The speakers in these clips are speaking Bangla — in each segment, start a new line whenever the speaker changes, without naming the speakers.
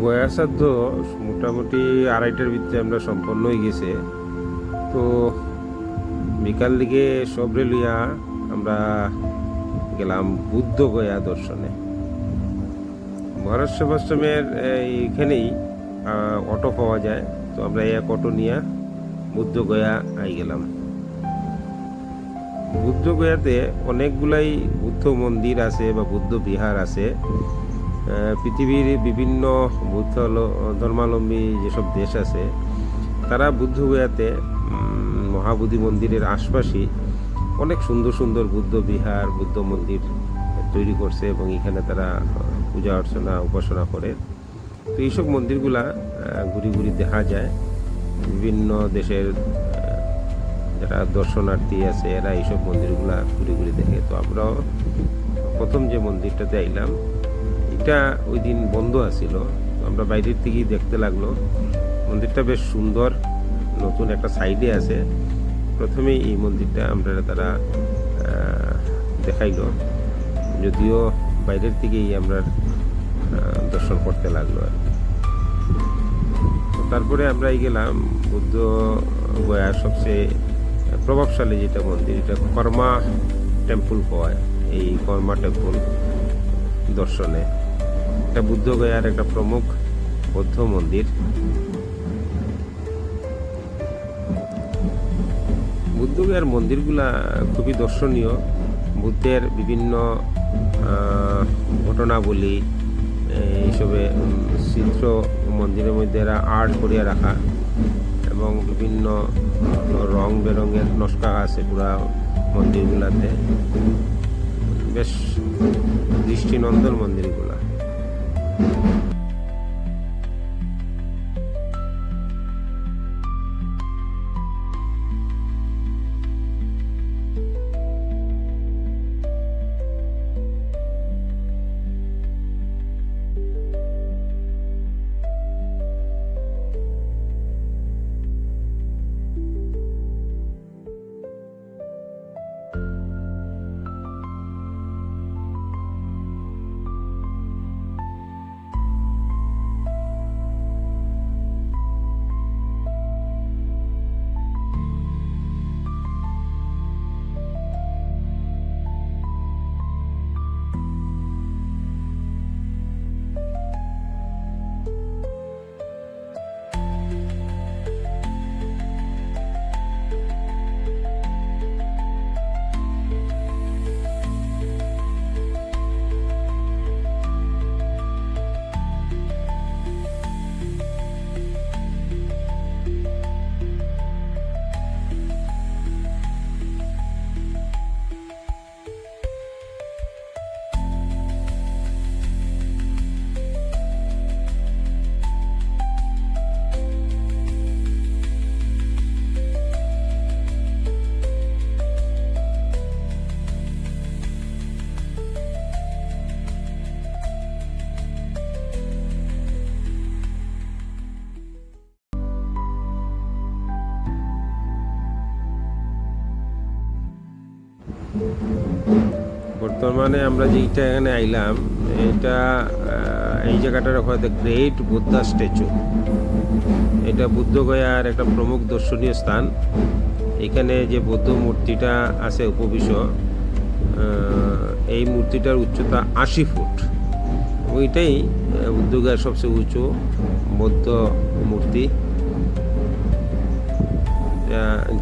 গয়া শ্রাদ্ধ মোটামুটি আড়াইটার ভিতরে আমরা সম্পন্ন হয়ে গেছে। তো বিকাল দিকে সবরে লইয়া আমরা গেলাম বুদ্ধ গয়া দর্শনে। মহারাষ্ট্র আশ্রমের এইখানেই অটো পাওয়া যায়। তো আমরা এক অটো নিয়ে বুদ্ধ গয়া আই গেলাম। বুদ্ধ গয়াতে অনেকগুলাই বুদ্ধ মন্দির আছে বা বুদ্ধ বিহার আছে। পৃথিবীর বিভিন্ন বুদ্ধ ধর্মাবলম্বী যেসব দেশ আছে তারা বুদ্ধ গয়াতে উম, মহাবোধি মন্দিরের আশপাশে অনেক সুন্দর সুন্দর বুদ্ধ বিহার বুদ্ধ মন্দির তৈরি করছে এবং এখানে তারা পূজা অর্চনা উপাসনা করে। তো এইসব মন্দিরগুলা ঘুরি ঘুরি দেখা যায়। বিভিন্ন দেশের যারা দর্শনার্থী আছে এরা এইসব মন্দিরগুলা ঘুরে ঘুরি দেখে। তো আমরাও প্রথম যে মন্দিরটাতে আইলাম এটা ওই দিন বন্ধ আছিল। আমরা বাইরের থেকেই দেখতে লাগল। মন্দিরটা বেশ সুন্দর, নতুন একটা সাইডে আছে। প্রথমেই এই মন্দিরটা আমরা তারা দেখাইলো। যদিও বাইরের থেকেই আমরা দর্শন করতে লাগল আর তারপরে আমরা গেলাম বুদ্ধ গয়ার সবচেয়ে প্রভাবশালী যেটা মন্দির, এটা কর্মা টেম্পল হয়, এই কর্মা টেম্পল দর্শনে। এটা বুদ্ধগয়ার একটা প্রমুখ বৌদ্ধ মন্দির। বুদ্ধগয়ার মন্দিরগুলা খুবই দর্শনীয়। বুদ্ধের বিভিন্ন ঘটনাবলী এইসবে চিত্র মন্দিরের মধ্যে এরা আর্ট করিয়া রাখা এবং বিভিন্ন রং বেরঙের নস্কা আছে পুরা মন্দিরগুলাতে। বেশ দৃষ্টিনন্দন মন্দিরগুলা। Thank you বর্তমানে আমরা যেইটা এখানে আইলাম, এটা এই জায়গাটার হয়তো গ্রেট বুদ্ধা স্ট্যাচু এটা বুদ্ধগয়ার একটা প্রমুখ দর্শনীয় স্থান। এখানে যে বৌদ্ধ মূর্তিটা আছে উপবিশ এই মূর্তিটার উচ্চতা আশি ফুট। ওইটাই বুদ্ধগয়ার সবচেয়ে উঁচু বৌদ্ধ মূর্তি।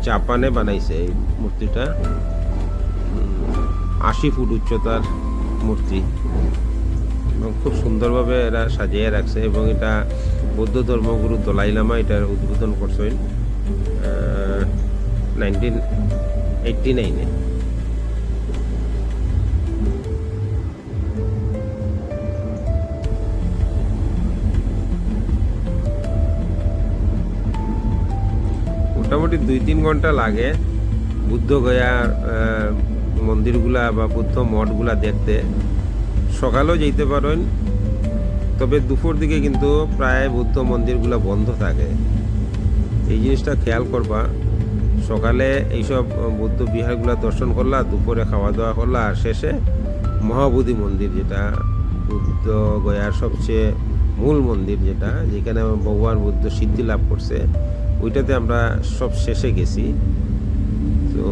জাপানে বানাইছে এই মূর্তিটা। আশি ফুট উচ্চতার মূর্তি। এবং খুব সুন্দরভাবে এরা সাজিয়ে রাখছে এবং এটা বৌদ্ধ ধর্মগুরু দলাই লামা এটার উদ্বোধন করছেন নাইনটিন এইটটি নাইনে মোটামুটি দুই তিন ঘণ্টা লাগে বুদ্ধ গয়ার আহ, মন্দিরগুলা বা বুদ্ধ মঠগুলা দেখতে সকালেও যেতে পারেন, তবে দুপুর দিকে কিন্তু প্রায় বুদ্ধ মন্দিরগুলা বন্ধ থাকে। এই জিনিসটা খেয়াল করবা, সকালে এইসব বুদ্ধ বিহারগুলা দর্শন করলা, দুপুরে খাওয়া দাওয়া করলা, আর শেষে মহাবোধি মন্দির যেটা, বুদ্ধ গয়ার সবচেয়ে মূল মন্দির যেটা, যেখানে ভগবান বুদ্ধ সিদ্ধি লাভ করছে, ওইটাতে আমরা সব শেষে গেছি। তো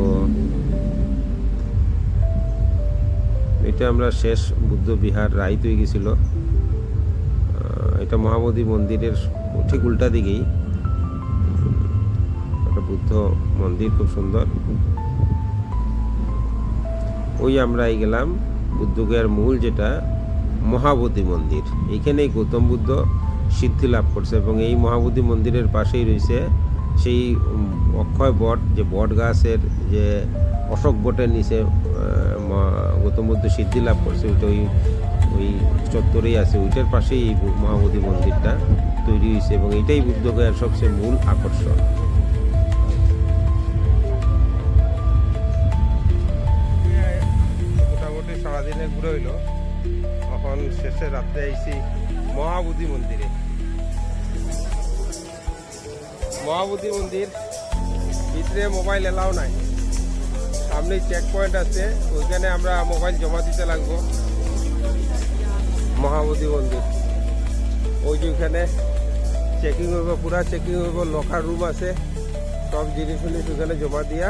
এটা আমরা শেষ বুদ্ধ বিহার রাইত হয়ে গেছিল। এটা মহাবোধি মন্দিরের ঠিক উল্টা দিকেই। একটা বুদ্ধ মন্দির খুব সুন্দর। ওই আমরা গেলাম বুদ্ধগয়ার মূল যেটা, মহাবোধি মন্দির। এইখানেই গৌতম বুদ্ধ সিদ্ধি লাভ করছে এবং এই মহাবোধি মন্দিরের পাশেই রয়েছে সেই অক্ষয় বট, যে বট গাছের যে অশোক বটের নিচে গৌতম বুদ্ধ সিদ্ধি লাভ করছে, ওইটা ওই ওই চত্বরেই আছে, ওইটার পাশেই এই মহাবোধি মন্দিরটা তৈরি হয়েছে এবং এটাই বুদ্ধগয়ার সবচেয়ে মূল আকর্ষণ। মোটামুটি সারাদিনে ঘুরে হইল। এখন শেষে রাত্রে আইছি মহাবোধি মন্দিরে। মহাবোধি মন্দির, ভিতরে মোবাইল এলাও নাই। সামনে চেক পয়েন্ট আছে, ওইখানে আমরা মোবাইল জমা দিতে লাগবো। মহাবোধি মন্দির। ওই যে ওইখানে চেকিং হইব, পুরা চেকিং হইব লকার রুম আছে। সব জিনিস ওখানে জমা দিয়া